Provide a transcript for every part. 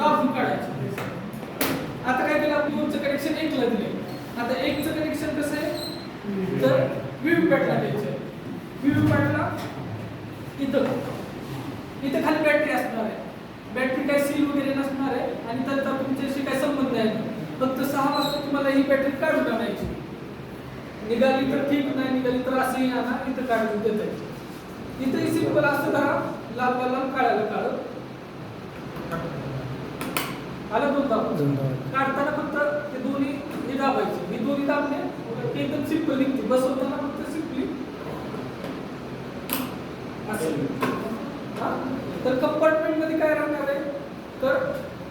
दाबून काढायचं आता काय केलं आपण दोनचं कनेक्शन एकला दिले आता एकचं कनेक्शन कसं आहे? तर व्हीव्हीपॅटला द्यायचं व्हीव्हीपॅटला इथं. इथं खाली बॅटरी असणार आहे. बॅटरी काय सील वगैरे नसणार आहे आणि त्याचा तुमच्याशी काय संबंध आहे? फक्त सहा वाजता तुम्हाला ही बॅटरी काढून आणायची. निघाली तर ठीक नाही निघाली तर असंही आणा इथं काढून देत आहे इथंही सिंपल असं धरा लाल लाल काढायला काढ आलं दोन दाब. काढताना फक्त ते दोन्ही हे दाबायचे. हे दोन्ही दाबले एकदम सिंपल निघते. बसवताना फक्त सिंपली असं हा? तर कंपार्टमेंटमध्ये काय राहणार आहे? तर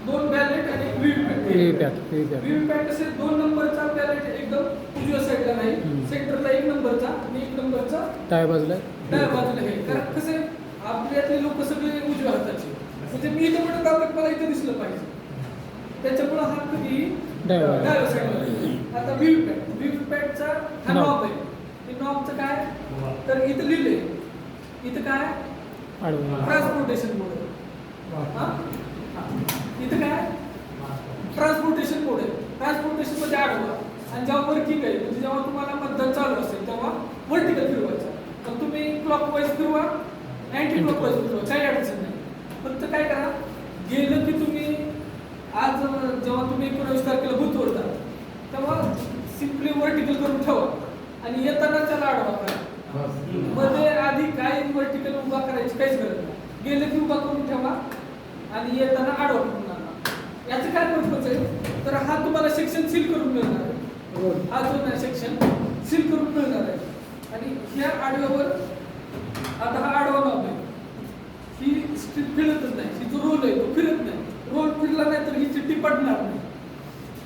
दोन बॅलेट आणि व्हीव्हीपॅट व्हीव्हीपॅट व्हीव्हीपॅट व्हीव्हीपॅट कसे दोन नंबरचा बॅलेट एकदम उजव्या साईडला नाही. सेंटरला एक नंबरचा आणि एक नंबरचा डाव्या बाजूला डाव्या बाजूला आहे. कारण कसे आपल्यातले लोक सगळे उजव्या हाताचे. म्हणजे मी इथं म्हणत दाबलं की मला इथं दिसलं पाहिजे. त्याच्यामुळे हा कधी डाव्या. डाव्या साईडला आता व्हीव्हीपॅट व्हीव्हीपॅटचा हा. नॉब आहे. हे नॉबचं काय? तर इथं लिहिलंय इथं काय? Transportation mode. इथं काय? ट्रान्सपोर्टेशन मोड आहे. ट्रान्सपोर्टेशनमध्ये आडवा. आणि जेव्हा वर्किंग आहे म्हणजे जेव्हा तुम्हाला मतदान चालू असेल तेव्हा व्हर्टिकल फिरवायचा. मग तुम्ही क्लॉकवाईज फिरवा. अँटी क्लॉकवाईज फिरवा. काही अडचण नाही. फक्त काय करा गेलं की तुम्ही आज जेव्हा तुम्ही एकोणावीस तारखेला भूत ओढता तेव्हा सिम्पली व्हर्टिकल करून ठेवा आणि येताना त्याला आडवा करा मध्ये आधी काय व्हर्टिकल उभा करायची काहीच गरज नाही. गेलं की उभा करून ठेवा आणि येताना आडवा करून आणा. याचं काय पर्पज आहे? तर हा तुम्हाला सेक्शन सील करून मिळणार आहे. हा जो नाही सेक्शन सील करून मिळणार आहे. आणि ह्या आडव्यावर आता हा आडवा नॉब आहे. ही स्ट्रिप फिरतच नाही. ही जो रोल आहे तो फिरत फिरला नाही तर ही चिठ्ठी पडणार नाही.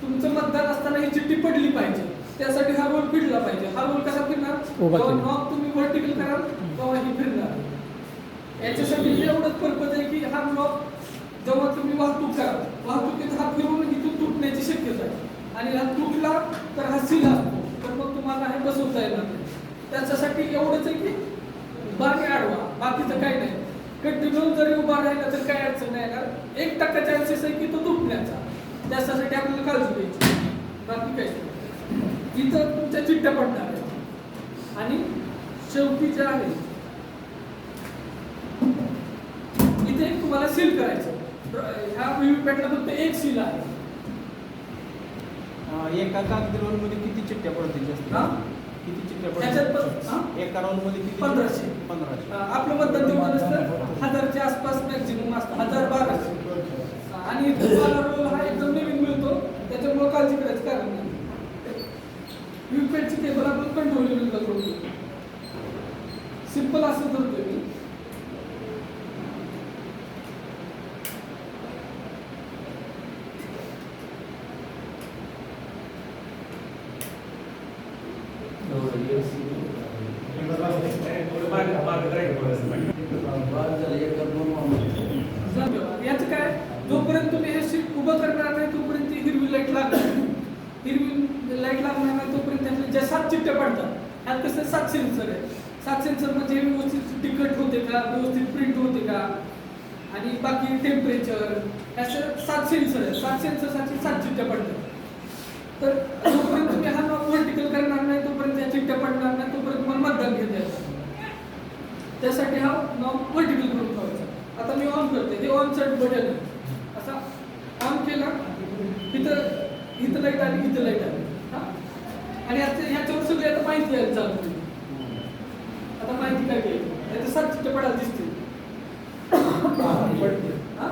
तुमचं मतदान असताना ही चिठ्ठी पडली पाहिजे. त्यासाठी हा रोल फिरला पाहिजे. हा रोल कसा फिरणार. नॉब तुम्ही व्हर्टिकल कराल तेव्हा ही फिरणार. याच्यासाठी एवढंच पर्पज आहे की हा नॉब जेव्हा तुम्ही वाहतूक कराल वाहतुकीत हा फिरून इथून तुटण्याची शक्यता आहे. आणि हा तुटला तर हा सील असतो. तर मग तुम्हाला हे बसवता येणार नाही. त्याच्यासाठी एवढंच आहे की बाकी आडवा. बाकीचं काही नाही. कंटिन्यू जरी उभा राहिला तर काही अडचण नाही येणार. एक टक्का चान्सेस आहे की तो तुटण्याचा. त्याच्यासाठी आपल्याला काळजी घ्यायची. बाकी नाही इथं तुमच्या चिठ्ठ्या पडणार आहेत. आणि शेवटी जे आहे इथे तुम्हाला सील करायचं ह्या व्हीव्हीपॅटला फक्त एक सील आहे. एका कागदी रोलमध्ये किती चिठ्ठ्या पडतील जास्त? किती त्याच्यात पण- हा? एका रोलमध्ये किती? पंधराशे. पंधराशे. आपलं मतदान तेवढं नसतं. हजारच्या आसपास मॅक्झिमम असतं. हजार बाराशे. आणि तुम्हाला रोल हा एकदम नवीन मिळतो. त्याच्यामुळे काळजी करायचं कारण नाही. व्हीव्हीपॅटची केबल आपण कंट्रोल करू सिंपल असं धरतोय मी जाऊ. याचं काय जोपर्यंत तुम्ही हे सीट उभं करणार नाही तोपर्यंत ती हिरवी लाइट लागणार नाही. म्हणजे ते लाइट लागणार नाही तोपर्यंत त्यातल्या ज्या सात चिठ्ठ्या पडतात ह्यात कसं सात सेन्सर आहे सात सेन्सर म्हणजे व्यवस्थित तिकट होते का? व्यवस्थित प्रिंट होते का? आणि बाकी टेम्परेचर ह्या सात सेन्सर आहे सात सेन्सरसाठी सात चिठ्ठ्या पडतात. तर जोपर्यंत तुम्ही हा नॉन व्हर्टिकल करणार नाही तोपर्यंत या चिठ्ठ्या पडणार नाही तोपर्यंत मला मतदान घेता येतं. त्यासाठी हा नॉब व्हर्टिकल करून ठेवायचा. आता मी ऑन करते हे ऑन साईड बटन असा ऑन केला इथं इथं लाइट आली इथं लाइट आली. आणि ह्याच्यावर सगळी आता माहिती यायला चालू. आता माहिती काय याचं सात चिठ्ठ्या पडायला दिसतील. हा?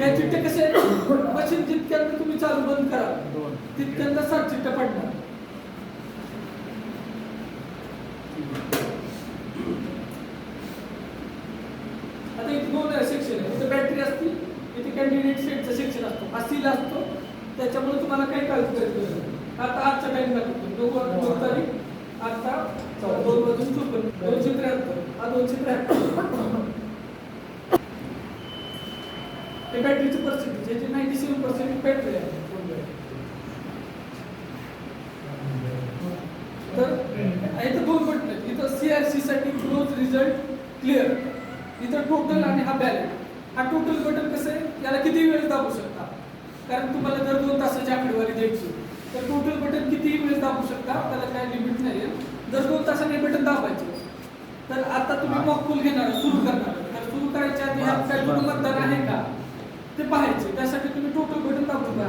या चिठ्ठ्या कशा आहेत? मशीन जितक्यांदा तुम्ही चालू बंद करा तितक्यांदा सात चिठ्ठ्या पडणार. आता इथे दोन सेक्शन आहे. इथे बॅटरी असते इथे कॅन्डिडेट सेटचा सेक्शन असतो. हा सील असतो. त्याच्यामुळे तुम्हाला काही काळजी करायची. आता आजचा टाइम लागतो दोन दोन तारीख आता दोन वाजून चोपन्न दोनशे त्र्याहत्तर हा दोनशे त्र्याहत्तर ते बॅटरीचे पर्सेंटेज याचे नाईन्टी सेवन पर्सेंट बॅटरी आहे. तर इथं दोन बटन आहेत. इथं सीआरसी साठी क्लोज रिझल्ट क्लिअर इथं टोटल आणि हा बॅलेट हा टोटल बटन कसं आहे? याला किती वेळ दाबू शकता? कारण तुम्हाला जर दोन तासाची आकडेवारी द्यायची तर टोटल बटन कितीही वेळेस दाबू शकता? त्याला काही लिमिट नाही आहे जर दोन तासाने बटन दाबायचे. तर आता तुम्ही मॉकपूल घेणार सुरू करणार. तर सुरू करायच्या आधी ह्यात कुठं मतदान आहे का? ते पाहायचे. त्यासाठी तुम्ही टोटल बटन दाबून द्या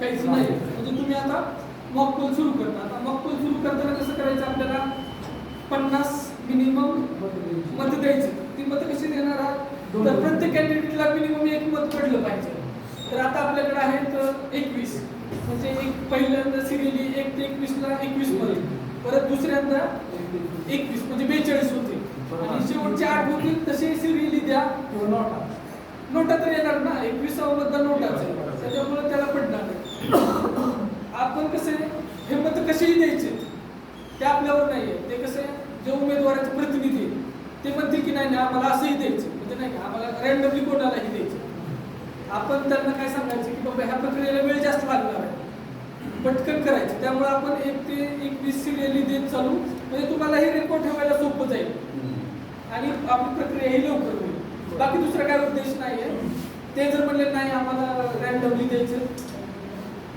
काहीच नाही. म्हणजे तुम्ही आता मॉकपोल सुरू करता. आता मॉकपोल सुरू करताना कसं करायचं आपल्याला? पन्नास मिनिमम मत द्यायचे. ती मत कशी देणार आहात? तर प्रत्येक कॅन्डिडेटला मिनिमम एक मत पडलं पाहिजे. तर आता आपल्याकडे आहेत एकवीस. म्हणजे एक पहिल्यांदा सिरियली एक ते एकवीसला एकवीस मत. परत दुसऱ्यांदा एकवीस. म्हणजे बेचाळीस होते. आणि शेवटचे आठ होतील तसे सिरियली द्या. नोटा. तर येणार ना? एकविसावं मतदान नोटाच. आहे त्याच्यामुळे त्याला पडणार नाही. आपण कसे हे मत कसेही द्यायचे? ते आपल्यावर नाही आहे ते कसे? जे उमेदवाराचे प्रतिनिधी आहेत, ते म्हणतील की नाही नाही आम्हाला असंही द्यायचं. म्हणजे नाही का आम्हाला रँडमली कोणालाही द्यायचं. आपण त्यांना काय सांगायचं की बाबा ह्या प्रक्रियेला वेळ जास्त लागणार आहे. पटकन करायचं. त्यामुळे आपण एक ते एकवीस सिरियली देत चालू. म्हणजे तुम्हाला हे रेकॉर्ड ठेवायला सोपं जाईल. आणि आपली प्रक्रिया ही लवकर होईल. बाकी दुसरा काय उद्देश नाही आहे ते जर म्हणले नाही आम्हाला रँडमली द्यायचं.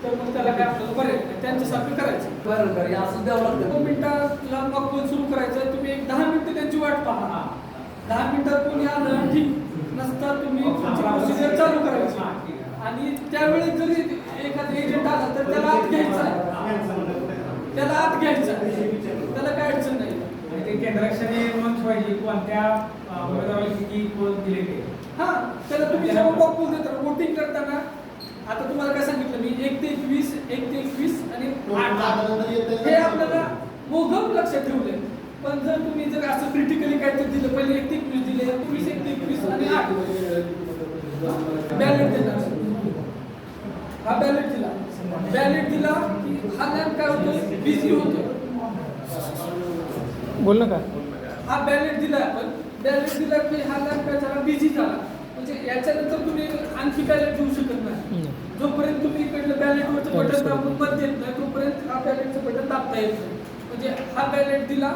तर मग त्याला काय आपल्याला नाही त्यांच्यासारखं करायचं. बरं बरं. हे असं द्यावं लागतं दोन मिनिटाला मग सुरू करायचं? तुम्ही एक दहा मिनिटं त्यांची वाट पहा. दहा मिनिटात कोणी आलं ठीक. नसता तुम्ही तुमची प्रोसिजर चालू करायची. आणि त्यावेळी जरी एखादा एजंट आला तर त्याला आत घ्यायचा त्याला आत घ्यायचा त्याला काय अडचण नाही. ते केंद्राक्षरी नोंद ठेवायची कोणत्या उमेदवाराला किती कोण दिले ते हा त्याला तुम्ही जेव्हा बॉक्स देता वोटिंग करताना आता तुम्हाला काय सांगितलं? मी एक ते एकवीस एक ते एकवीस आणि आठ. हे आपल्याला मोघम लक्षात ठेवलंय. पण जर तुम्ही जर असं क्रिटिकली काय तर दिलं पहिले एक ते एकवीस दिले एकवीस एक ते एकवीस आणि आठ. बॅलेट देणार. हा बॅलेट दिला. बॅलेट दिला की हा लॅम्प काय होतोय? बिझी होतोय. बोल ना का? हा बॅलेट दिला आपण. बॅलेट दिला की हा लॅम्प काय झाला? बिझी झाला. म्हणजे याच्यानंतर तुम्ही आणखी बॅलेट घेऊ शकत नाही. जोपर्यंत तुम्ही इकडलं बॅलेटवरचं बटन दाबून. मत देत नाही. तोपर्यंत हा बॅलेटचं बटन दाबता येत नाही. म्हणजे हा बॅलेट दिला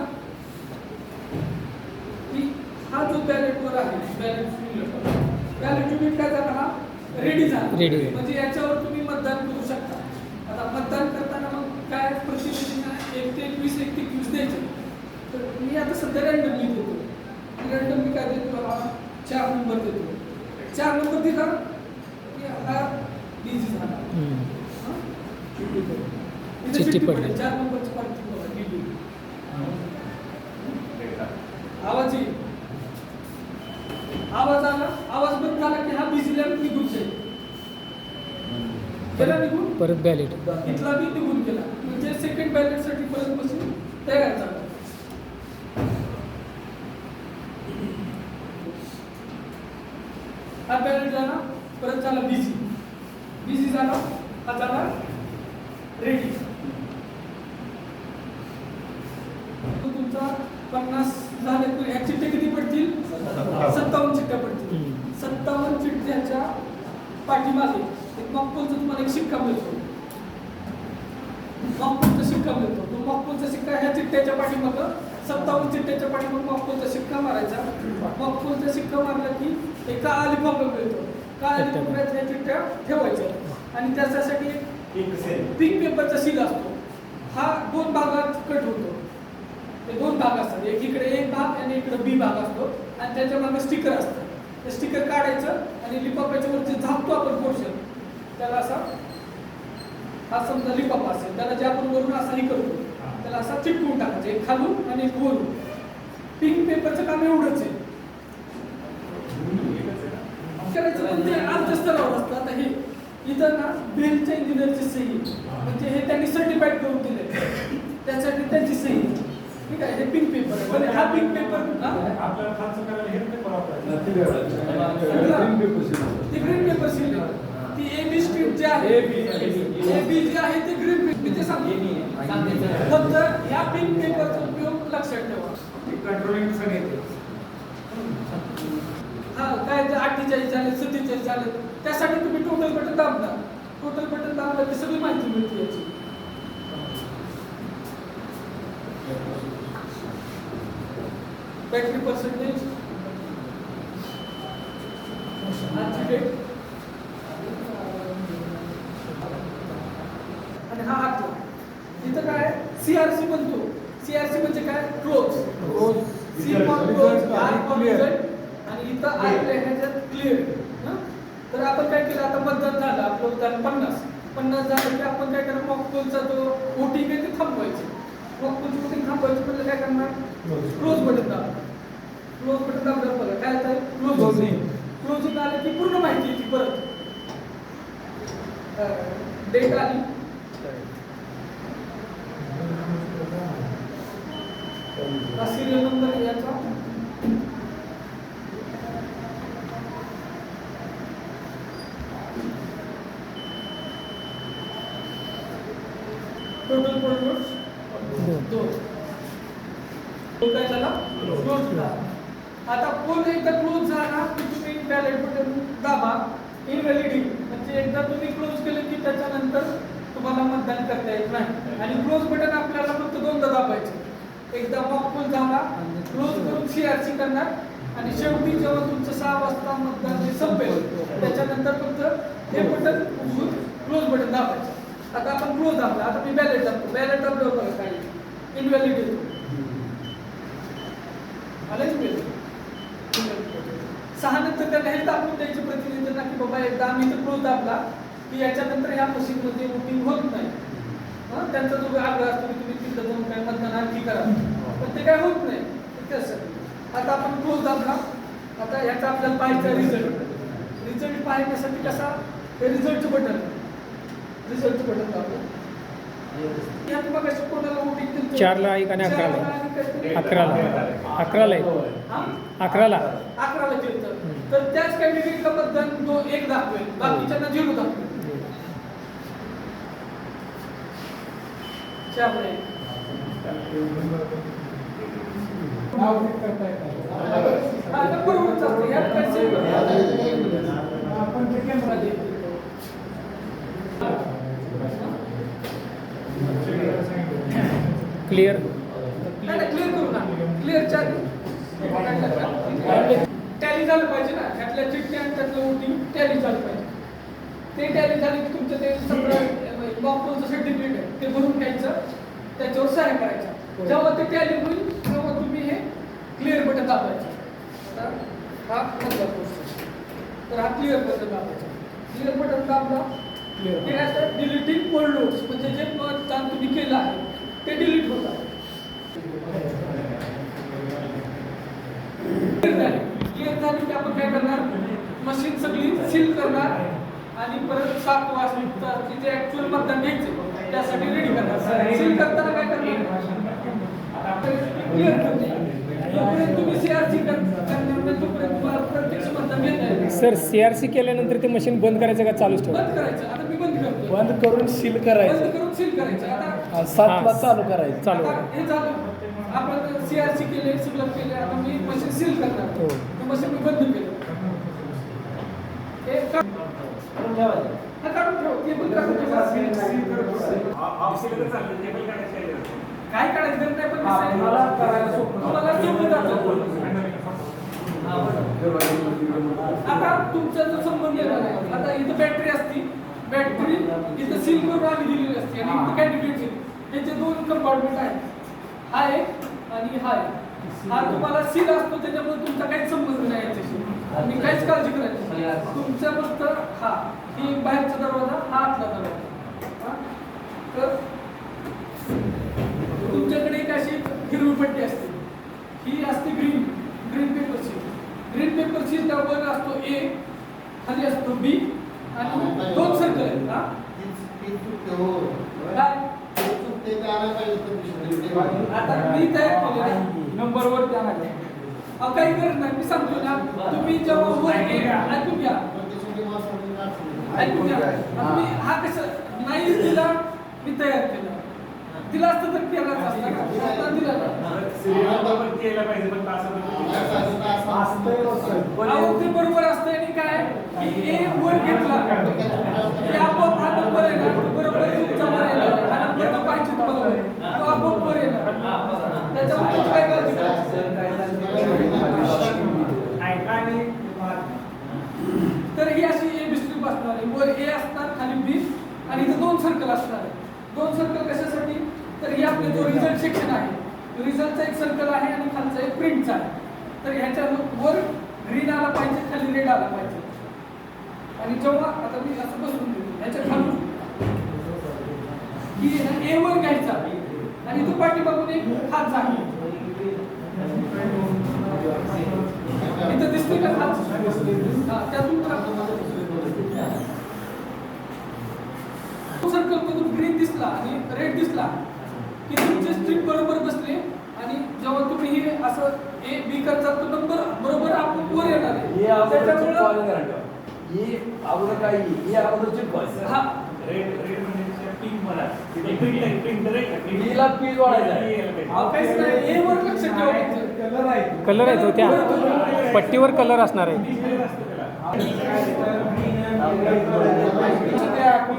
की हा जो बॅलेटवर आहे बॅलेट बॅलेट युनिट काय झाला हा? रेडी झाला. म्हणजे याच्यावर तुम्ही मतदान करू शकता. आता मतदान करताना मग काय प्रतिनिधींना एक ते एकवीस एक ते एकवीस द्यायचे. तर मी आता सध्या रँडमली देतो. रँडमली काय देतो? हा चार नंबर देतो. चार नंबर दिला की हा बिझी झाला. हा? चिठ्ठी पडली. चार नंबरची पार्टी बघा, गेली. आवाज येईल. आवाज आला आवाज बंद झाला की हा बिझी लॅम्प निघून जाईल. गेला निघून? परत बॅलेट इथला बी निघून गेला. म्हणजे सेकंड बॅलेटसाठी परत बसून तयार झाला हा बॅलेट झाला परत झाला बिझी बिझी झाला हा झाला रेडी तुमचा पन्नास झाले तर ह्या चिठ्ठ्या किती पडतील? सत्तावन्न. चिठ्ठ्या पडतील. सत्तावन्न चिठ्ठ्याच्या पाठीमागे एक मॉकपोलचा तुम्हाला एक शिक्का मिळतो. मॉकपोलचा शिक्का मिळतो. तो मॉकपोलचा शिक्का ह्या चिठ्ठ्याच्या पाठीमागं सत्तावन्न चिठ्ठ्याच्या पाठीमागं मॉकपोलचा शिक्का मारायचा. मॉकपोलचा शिक्का मारला की एका अलिफाफा मिळतो. का अलिफाफ्यात ह्या चिठ्ठ्या ठेवायच्या आणि त्याच्यासाठी एक पिंक पेपरचा सील असतो. हा दोन भागात कट होतो. ते दोन भाग असतात. एक इकडे एक भाग आणि इकडे बी भाग असतो. आणि त्याच्यामागे स्टिकर असतं. ते स्टिकर काढायचं आणि लिपापाच्या वरती झाकतो आपण पोर्शन त्याला असा हा समजा लिपापा असेल. त्याला जे आपण वरून असाही करतो त्याला असा चिटकवून टाकायचं. एक खालून आणि एक वरून. पिंक पेपरचं काम एवढंच आहे. करायचं पण ते अर्थस्तरावर असतं आता हे इथं ना बेलच्या इंजिनियरची सही. म्हणजे हे त्यांनी सर्टिफाईड करून दिले. त्यासाठी त्यांची सही. ठीक आहे हे पिंक पेपर आहे. पण हा पिंक पेपर आपल्याला खर्च करायला हे पेपर वापरायचं ते ग्रीन पेपर सील ती ए बी स्ट्रीप जे आहे ए बी जे आहे ते ग्रीन पेपर मी ते सांगतो. फक्त ह्या पिंक पेपरचा उपयोग लक्षात ठेवा. कंट्रोलिंग सगळे. येते हा काय अठ्ठेचाळीस झाले सत्तेचाळीस झाले त्यासाठी तुम्ही टोटल बटन दाबणार टोटल बटन दाबलं ती सगळी माहिती मिळते याची. बॅटरी पर्सेंटेज आजची डेट आणि हा आतला इथं काय सीआरसी बनतो. सीआरसी म्हणजे काय? Close rose C for close R for इथं आर ह्याच्यात क्लिअर तर आपण काय केलं? आता मतदान झालं. आपलं उदाहरण पन्नास. पन्नास झालं की आपण काय करणार मॉकपोलचा जो वोटिंग आहे ते थांबवायचे. मॉकपोलची वोटिंग थांबवायची म्हणजे काय करणार? क्लोज बटन दाब. क्लोज बटन दाबल्यावर बघा काय होतं क्लोज Closing. क्लोजिंग आलं की पूर्ण माहिती येते परत. डेट आली. सिरियल नंबर याचा टोटल पोल नोट्स दोन तो काय झाला क्लोज झाला आता पोल एकदा क्लोज झाला की तुम्ही बॅलेट बटन दाबा इनव्हॅलिडिंग म्हणजे एकदा तुम्ही क्लोज केलं की त्याच्यानंतर तुम्हाला करता येत नाही. आणि क्लोज बटन आपल्याला फक्त दोनदा दाबायचे. एकदा मॉक झाला. क्लोज करून सीआरसी करणार. आणि शेवटी जेव्हा तुमचं सहा वाजता मतदान जे संपेल त्याच्यानंतर फक्त हे बटन क्लोज बटन दाबायचं. आता आपण क्लोज दाबला. आता मी बॅलेट दाबतो. बॅलेट दाबल्यावर काय काही इनव्हॅलिड येतो आलेच मिळेल सहा नंतर त्यांना हे दाखवून द्यायचे प्रतिनिधींना की बाबा एकदा आम्ही तर क्लोज दाबला की याच्यानंतर ह्या मशीनमध्ये वोटिंग होत नाही. त्यांचा जो आग्रह असतो की तुम्ही तिथं जाऊन काय मतदान आणखी करा. पण ते काय होत नाही. त्यासाठी आता आपण क्लोज दाबला आता याचा आपल्याला पाहायचा रिझल्ट रिझल्ट पाहण्यासाठी कसा? हे रिझल्टचं बटन रिझल्टचं बटन दिलं चारला एक आणि अकराला. अकराला. अकराला हा? अकराला. अकराला तर. त्याच कॅन्डिडेटला मतदान दो एक दाखवेल. बाकीच्यांना झिरो दाखवेल त्यामुळे नाव click करता येतं. हा, तर बरोबर चालतं. यात काय save होतं. आपण ते केंद्रात क्लिअर नाही नाही क्लिअर करू ना. क्लिअर टॅली झालं पाहिजे ना. त्यातल्या चिठ्ठ्या आणि त्यातलं वोटिंग टॅली झालं पाहिजे. ते टॅली झाले की तुमचं ते सगळं सर्टिफिकेट आहे. ते भरून घ्यायचं त्याच्यावर सह्या करायच्या जेव्हा ते टॅली होईल तेव्हा तुम्ही हे क्लिअर बटन दाबायचं. आता हा मधला process. तर हा क्लिअर बटन दाबायचा. क्लिअर बटन दाबला ते काय डिलीटिंग पोल नोट्स म्हणजे जे मतदान तुम्ही केलं आहे ते डिलीट होत आहे. क्लिअर झाली. की आपण काय करणार? मशीन सगळी सील करणार आणि परत सात वाजता जे ऍक्च्युअल मतदान घ्यायचे. त्यासाठी रेडी करणार सील करताना काय करणार? तुम्ही CRC sir C R C केल्यानंतर ते मशीन बंद करायचं का चालूच ठेवा बंद करायचं. आता मी बंद करतो बंद करून सील करायचं. बंद करून सील करायचं. आता आणि सातला हा. चालू करायचं. चालू हे आपण सीआरसी केले सगळं केले आता मी मशीन सील करणार. हो. ते मशीन मी बंद केलं हे का- हा, काढून ठेव ते बंद काढून ठेव. काय काढायचं नाही पण करायला सोपं. सोपं जातं. आता तुमचा जो संबंध आहे आता इथं बॅटरी असती बॅटरी इथं सील करून आम्ही दिलेली असते आणि इथं कॅन्डिडेट त्याचे दोन कंपार्टमेंट आहेत हा एक आणि हा एक हा तुम्हाला सील असतो त्याच्यामुळे तुमचा काही संबंध नाही याच्याशी आणि काहीच काळजी करायची नाही. तुमचा फक्त हा ही बाहेरचा दरवाजा हा आतला दरवाजा केलं पाहिजे पण असं बरोबर असतं आणि काय? ए वर घेतला. हे आहे ना बरोबर तर ही अशी ए बिस्त्री असणार आहे. वर ए असतात खाली बी आणि इथे दोन सर्कल असणार दोन सर्कल कशासाठी? तर हे आपले जो रिझल्ट सेक्शन आहे रिझल्टचा एक सर्कल आहे आणि खालचा एक प्रिंटचा आहे. तर ह्याच्या वर ग्रीन आला पाहिजे खाली रेड आला पाहिजे. आणि जेव्हा आता मी असं बसून देतो ह्याच्या खालून. की ए वर घ्यायचा आणि तो पाठीमागून एक खालचा आहे इथं दिसतोय का खालचा त्यातून सर्कल मधून ग्रीन दिसला आणि रेड दिसला. की तुमचे स्ट्रिप बरोबर बसले आणि जेव्हा तुम्ही हे असं ए बी करता तो नंबर बरोबर आपण वर येणार आहे. हे अगोदर त्याच्यामुळं चिटकवायला नाही राहतं. ही अगोदर काय ही अगोदर चिटकवायचं. हा. हिला पीस वाढायचा आहे. काहीच नाही ए वर लक्ष कलर आहे. कलर आहे तो त्या. पट्टीवर कलर असणार आहे.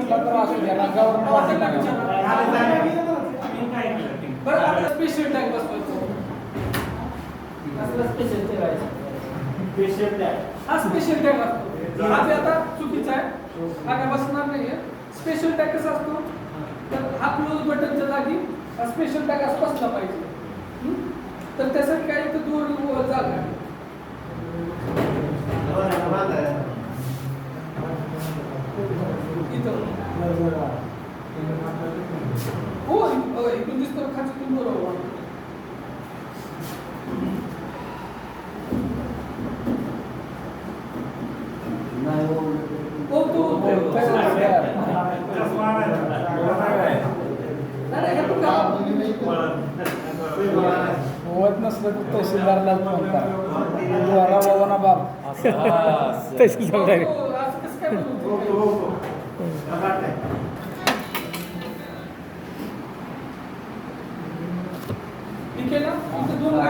तर असू द्या. रंगावर बरं आपला स्पेशल टॅग बसवायचा हा स्पेशल टॅग असतो. हा. आता चुकीचा आहे. हा काय बसणार नाहीये. स्पेशल टॅग कसा असतो? तर हा क्लोज बटनच्या जागी हा स्पेशल टॅग असं बसला पाहिजे. हं? तर त्यासाठी काय इथं दूर जागा आहे. इथं. हो इ- इकडून दिसतं खाचीतून बरोबर नाही हो. हो तो नाही, नाही, हे पण करा. होत नसलं तर तहसीलदारला फोन करा द्वारा बाबा ना बाप असं, हा, असं. तहसील हो, direct. हो, असं कसं काय बोलतो? ठीक आहे ना इथं दोन गाठ बांधा फक्त. आता हा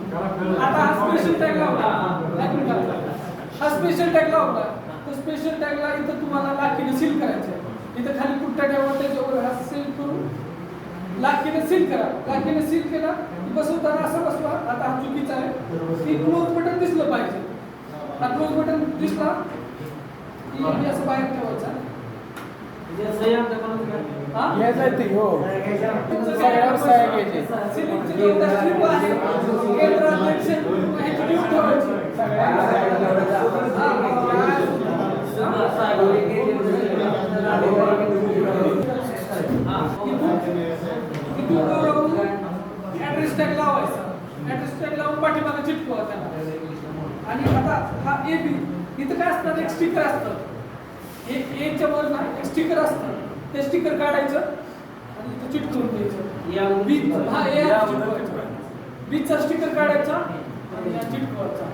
स्पेशल टॅगला होता हा स्पेशल तर स्पेशल टॅगला इथं तुम्हाला लाखीने सील करायचं आहे. इथं खाली कुठं ठेवा त्याच्यावर हा सील करून लाखीने सील करा. लाखीने सील केला. की बसवताना असं बसवा आता हा चुकीचा आहे. की क्लोज बटन दिसलं पाहिजे. हा क्लोज बटन दिसला की असं बाहेर ठेवायचा. ठेवायची. ऍड्रेस टॅग लावायचा. ऍड्रेस टॅग लावून पाठीमागे चिटकवा त्याला. आणि आता हा ए बी इथं काय असतं? एक स्टिकर असतं. ए एच्या वर ना एक स्टिकर असतं. ते स्टिकर काढायचं आणि इथं चिटकवून द्यायचं. बी हा ए बीचा स्टिकर काढायचा आणि या चिटकवायचा.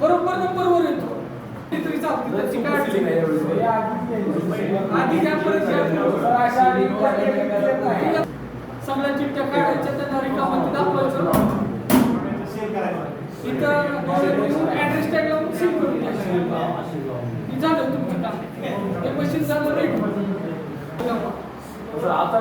बरोबर नंबर वर येतो. सगळ्या चिठ्ठ्या काढायच्या त्यांना रिकामं दाखवायचं इथं ऍड्रेस टॅग लावून सील करून द्यायचं झालं तुमचं काम हे मशीन झालं रेडी आता